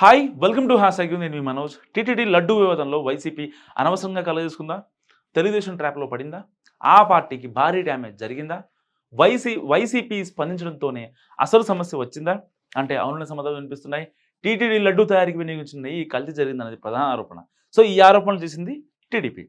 Hi welcome to has నేను మీ Manoj. TTD laddu వివాదంలో YCP అనవసరంగా కలగజేసుకుందా? తెలుగుదేశం ట్రాప్లో పడిందా? ఆ పార్టీకి భారీ డ్యామేజ్ జరిగిందా? వైసీ వైసీపీ స్పందించడంతోనే అసలు సమస్య వచ్చిందా? అంటే అవునున్న సమాధానం వినిపిస్తున్నాయి. టీటీడీ లడ్డు తయారీకి వినియోగించిన ఈ కల్తీ జరిగిందన్నది ప్రధాన ఆరోపణ. సో ఈ ఆరోపణలు చేసింది టీడీపీ.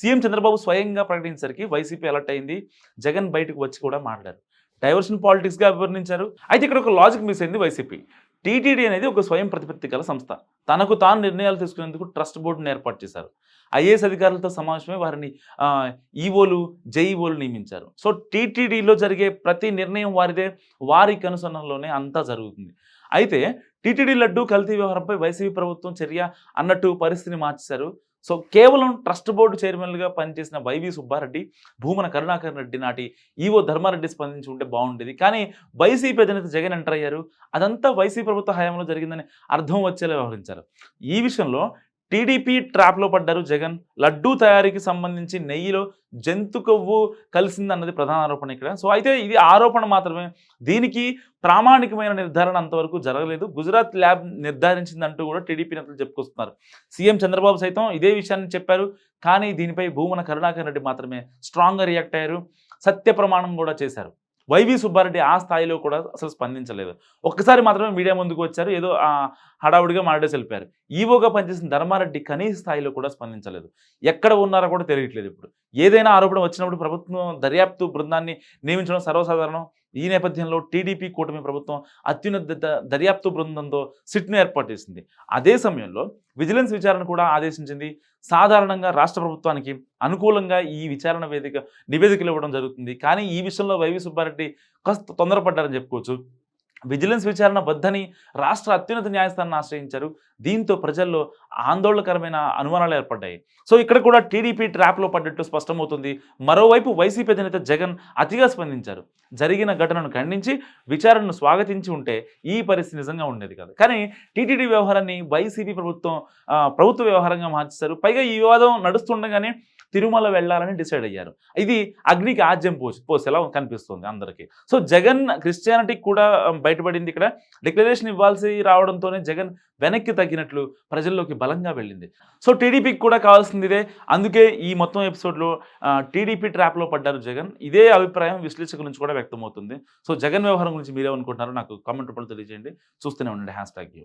సీఎం చంద్రబాబు స్వయంగా ప్రకటించేసరికి వైసీపీ అలర్ట్ అయింది. జగన్ బయటకు వచ్చి కూడా మాట్లాడారు. డైవర్షన్ పాలిటిక్స్గా వివరించారు. అయితే ఇక్కడ ఒక లాజిక్ మిస్ అయింది వైసీపీ. టీటీడీ అనేది ఒక స్వయం ప్రతిపత్తి గల సంస్థ. తనకు తాను నిర్ణయాలు తీసుకునేందుకు ట్రస్ట్ బోర్డును ఏర్పాటు చేశారు. ఐఏఎస్ అధికారులతో సమావేశమే వారిని ఈఓలు ఈవోలు జేఈఓలు నియమించారు. సో టీటీడీలో జరిగే ప్రతి నిర్ణయం వారిదే వారి కనుసరణలోనే అంతా జరుగుతుంది. అయితే టీటీడీ లడ్డు కల్తీ వ్యవహారంపై వైసీపీ ప్రభుత్వం చర్య అన్నట్టు పరిస్థితిని మార్చేశారు. సో కేవలం ట్రస్ట్ బోర్డు చైర్మన్గా పనిచేసిన వైవి సుబ్బారెడ్డి భూమన కరుణాకర్ రెడ్డి నాటి ఈవో ధర్మారెడ్డి స్పందించి ఉంటే బాగుండేది. కానీ వైసీపీ అధినేత జగన్ ఎంటర్ అయ్యారు. అదంతా వైసీపీ ప్రభుత్వ హయాంలో జరిగిందని అర్థం వచ్చేలా వ్యవహరించారు. ఈ విషయంలో టీడీపీ ట్రాప్లో పడ్డారు జగన్. లడ్డూ తయారీకి సంబంధించి నెయ్యిలో జంతు కొవ్వు కలిసింది అన్నది ప్రధాన ఆరోపణ ఇక్కడ. సో అయితే ఇది ఆరోపణ మాత్రమే. దీనికి ప్రామాణికమైన నిర్ధారణ అంతవరకు జరగలేదు. గుజరాత్ ల్యాబ్ నిర్ధారించిందంటూ కూడా టీడీపీ నేతలు చెప్పుకొస్తున్నారు. సీఎం చంద్రబాబు సైతం ఇదే విషయాన్ని చెప్పారు. కానీ దీనిపై భూమన కరుణాకర్ రెడ్డి మాత్రమే స్ట్రాంగ్గా రియాక్ట్ అయ్యారు. సత్య ప్రమాణం కూడా చేశారు. వైవి సుబ్బారెడ్డి ఆ స్థాయిలో కూడా అసలు స్పందించలేదు. ఒక్కసారి మాత్రమే మీడియా ముందుకు వచ్చారు ఏదో హడావుడిగా మాట్లాడేసి వెళ్ళిపోయారు. ఈవోగా పనిచేసిన ధర్మారెడ్డి కనీస స్థాయిలో కూడా స్పందించలేదు. ఎక్కడ ఉన్నారో కూడా తెలియట్లేదు ఇప్పుడు. ఏదైనా ఆరోపణ వచ్చినప్పుడు ప్రభుత్వం దర్యాప్తు బృందాన్ని నియమించడం సర్వసాధారణం. ఈ నేపథ్యంలో టీడీపీ కూటమి ప్రభుత్వం అత్యున్నత ద- దర్యాప్తు బృందంతో సిట్ను ఏర్పాటు చేసింది. అదే సమయంలో విజిలెన్స్ విచారణ కూడా ఆదేశించింది. సాధారణంగా రాష్ట్ర ప్రభుత్వానికి అనుకూలంగా ఈ విచారణ వేదిక నివేదికలు ఇవ్వడం జరుగుతుంది. కానీ ఈ విషయంలో వైవి సుబ్బారెడ్డి కాస్త తొందరపడ్డారని చెప్పుకోవచ్చు. విజిలెన్స్ విచారణ వద్దని రాష్ట్ర అత్యున్నత న్యాయస్థానాన్ని ఆశ్రయించారు. దీంతో ప్రజల్లో ఆందోళనకరమైన అనుమానాలు ఏర్పడ్డాయి. సో ఇక్కడ కూడా టీడీపీ ట్రాప్లో పడ్డట్టు స్పష్టమవుతుంది. మరోవైపు వైసీపీ అధినేత జగన్ అతిగా స్పందించారు. జరిగిన ఘటనను ఖండించి విచారణను స్వాగతించి ఉంటే ఈ పరిస్థితి నిజంగా ఉండేది కాదు. కానీ టీటీడీ వ్యవహారాన్ని వైసీపీ ప్రభుత్వం ప్రభుత్వ వ్యవహారంగా మార్చేశారు. పైగా ఈ వివాదం నడుస్తుండగానే తిరుమల వెళ్ళాలని డిసైడ్ అయ్యారు. ఇది అగ్నికి ఆజ్యం పోసి పోసేలా కనిపిస్తుంది అందరికీ. సో జగన్ క్రిస్టియానిటీకి కూడా బయటపడింది ఇక్కడ. డిక్లరేషన్ ఇవ్వాల్సి రావడంతోనే జగన్ వెనక్కి తగ్గినట్లు ప్రజల్లోకి బలంగా వెళ్ళింది. సో టీడీపీకి కూడా కావాల్సింది ఇదే. అందుకే ఈ మొత్తం ఎపిసోడ్లో టీడీపీ ట్రాప్లో పడ్డారు జగన్. ఇదే అభిప్రాయం విశ్లేషకుల నుంచి కూడా వ్యక్తమవుతుంది. సో జగన్ వ్యవహారం గురించి మీరేమనుకుంటున్నారో నాకు కామెంట్ రూపంలో తెలియజేయండి. చూస్తూనే ఉండండి హ్యాష్ ట్యాగ్ యూ.